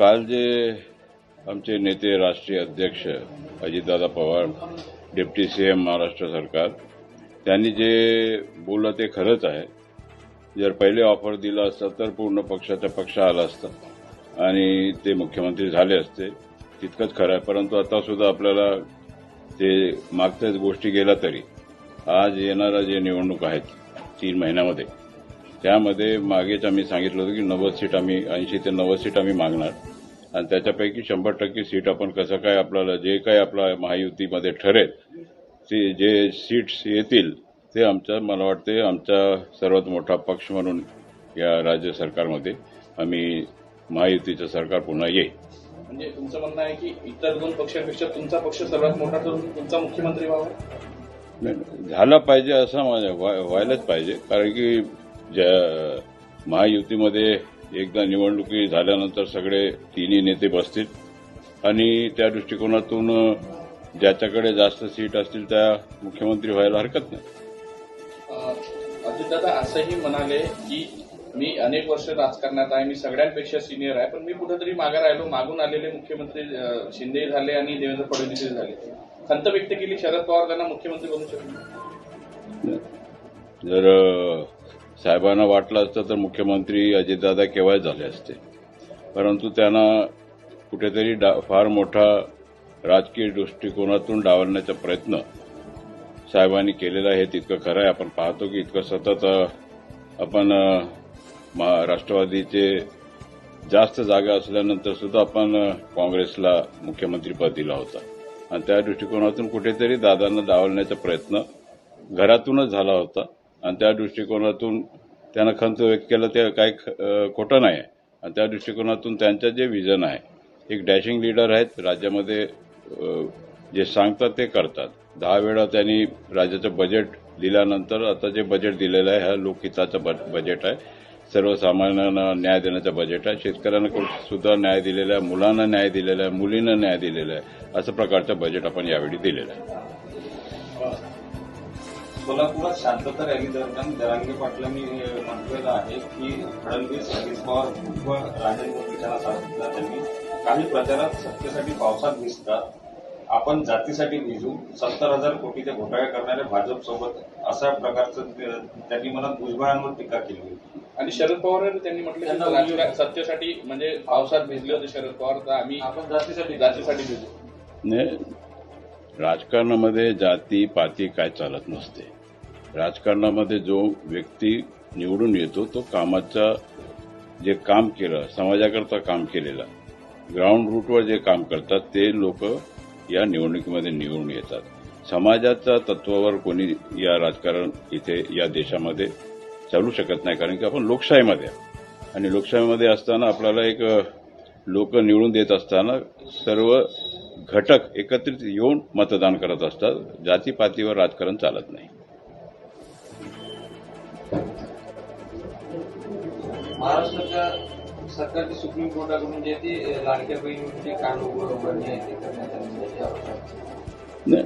काल जे आमचे नेते राष्ट्रीय अध्यक्ष अजितदादा पवार डेप्टी सीएम महाराष्ट्र सरकार त्यांनी जे बोललं ते खरंच आहे. जर पहिले ऑफर दिला असता तर पूर्ण पक्षाचा पक्ष आला असता आणि ते मुख्यमंत्री झाले असते तितकंच खरं आहे. परंतु आता सुद्धा आपल्याला ते मागच्याच गोष्टी गेल्या तरी आज येणाऱ्या जे निवडणूक आहेत तीन महिन्यामध्ये त्यामध्ये मागेच आम्ही सांगितलं होतं की नव्वद सीट आम्ही ऐंशी ते नव्वद सीट आम्ही मागणार. आणि त्याच्यापैकी शंभर टक्के सीट आपण कसं काय आपल्याला जे काही आपला महायुतीमध्ये ठरेल ते जे सीट्स येतील ते आमच्या मला वाटते आमचा सर्वात मोठा पक्ष म्हणून या राज्य सरकारमध्ये आम्ही महायुतीचं सरकार पुन्हा येईल. म्हणजे तुमचं म्हणणं आहे की इतर दोन पक्षांपेक्षा तुमचा पक्ष सर्वात मोठा करून तुमचा मुख्यमंत्री व्हावा? नाही, झाला पाहिजे असं माझ्या व्हाय- व्हायलाच पाहिजे. कारण की ज्या महायुतीमध्ये एकदा निवडणुकी झाल्यानंतर सगळे तिन्ही नेते बसतील. आणि त्या दृष्टिकोनातून ज्याच्याकडे जास्त सीट असतील त्या मुख्यमंत्री व्हायला हरकत नाही. अजितदादा असंही म्हणाले की मी अनेक वर्ष राजकारणात आहे मी सगळ्यांपेक्षा सिनियर आहे पण मी कुठेतरी मागे राहिलो मागून आलेले मुख्यमंत्री शिंदे झाले आणि देवेंद्र फडणवीस झाले. खंत व्यक्त केली शरद पवार त्यांना मुख्यमंत्री बनू शकले. जर साहेबांना वाटलं असतं तर मुख्यमंत्री अजितदादा केव्हा झाले असते. परंतु त्यांना कुठेतरी डा फार मोठा राजकीय दृष्टिकोनातून डावलण्याचा प्रयत्न साहेबांनी केलेला आहे तितकं खरं आहे. आपण पाहतो की इतकं सतत आपण राष्ट्रवादीचे जास्त जागा असल्यानंतर सुद्धा आपण काँग्रेसला मुख्यमंत्रीपद दिला होता. आणि त्या दृष्टिकोनातून कुठेतरी दादांना डावलण्याचा प्रयत्न घरातूनच झाला होता. आणि त्या दृष्टिकोनातून त्यांना खंत व्यक्त केलं ते काही ख- खोटं नाही. आहे आणि त्या दृष्टिकोनातून त्यांचं जे विजन आहे एक डॅशिंग लीडर आहेत राज्यामध्ये जे सांगतात ते करतात. दहा वेळा त्यांनी राज्याचं बजेट दिल्यानंतर आता जे बजेट दिलेलं आहे हा लोकहिताचं ब- बजेट आहे. सर्वसामान्यांना न्याय देण्याचं बजेट आहे. शेतकऱ्यांना सुद्धा न्याय दिलेला आहे मुलांना न्याय दिलेला आहे मुलींना न्याय दिलेला आहे असं प्रकारचं बजेट आपण यावेळी दिलेलं आहे. सोलापुरात शांतता रॅली दरम्यान जरांगे पाटलांनी म्हटलेलं आहे की फडणवीस अजित पवार व राजेंद्र विचारा सांगितलं त्यांनी काही प्रचारात सत्तेसाठी पावसात भिजतात आपण जातीसाठी भिजू सत्तर हजार कोटीचे घोटाळे करणारे भाजप सोबत अशा प्रकारचं त्यांनी मनात भुजबळांवर टीका केली होती. आणि शरद पवार त्यांनी म्हटलं सत्तेसाठी म्हणजे पावसात भिजले होते शरद पवार तर आम्ही आपण जातीसाठी जातीसाठी भिजू ने राजकारणामध्ये जाती पाती काय चालत नसते. राजकारणामध्ये जो व्यक्ती निवडून येतो तो कामाचा जे काम केलं समाजाकरता काम केलेलं ग्राउंड रूटवर जे काम करतात ते लोक या निवडणुकीमध्ये निवडून येतात. समाजाच्या तत्वावर कोणी या राजकारण इथे या देशामध्ये चालू शकत नाही कारण की आपण लोकशाहीमध्ये आणि लोकशाहीमध्ये असताना आपल्याला एक लोक निवडून देत असताना सर्व घटक एकत्रित येऊन मतदान करत असतात. जातीपातीवर राजकारण चालत नाही. महाराष्ट्राच्या सरकारची सुप्रीम कोर्टाकडून जे ती लाडक्या बहिणीचे कान ते करण्यात नाही.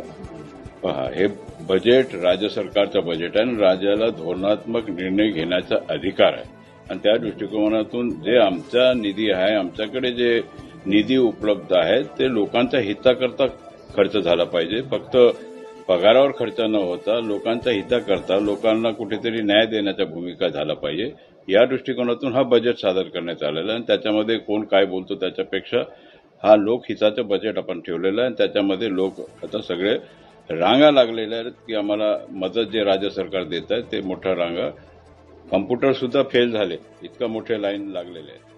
पहा हे बजेट राज्य सरकारचं बजेट आहे आणि राज्याला धोरणात्मक निर्णय घेण्याचा अधिकार आहे. आणि त्या दृष्टिकोनातून जे आमचा निधी आहे आमच्याकडे जे निधी उपलब्ध आहे ते लोकांच्या हिताकरता खर्च झाला पाहिजे. फक्त पगारावर खर्च न होता लोकांच्या हिताकरता लोकांना कुठेतरी न्याय देण्याच्या भूमिका झाला पाहिजे. या दृष्टिकोनातून हा बजेट सादर करण्यात आलेला आहे आणि त्याच्यामध्ये कोण काय बोलतो त्याच्यापेक्षा हा लोकहिताचं बजेट आपण ठेवलेलं आहे आणि त्याच्यामध्ये लोक आता सगळे रांगा लागलेल्या आहेत की आम्हाला मदत जे राज्य सरकार देत आहे ते मोठ्या रांगा. कम्प्युटर सुद्धा फेल झाले. इतका मोठे लाईन लागलेले आहेत.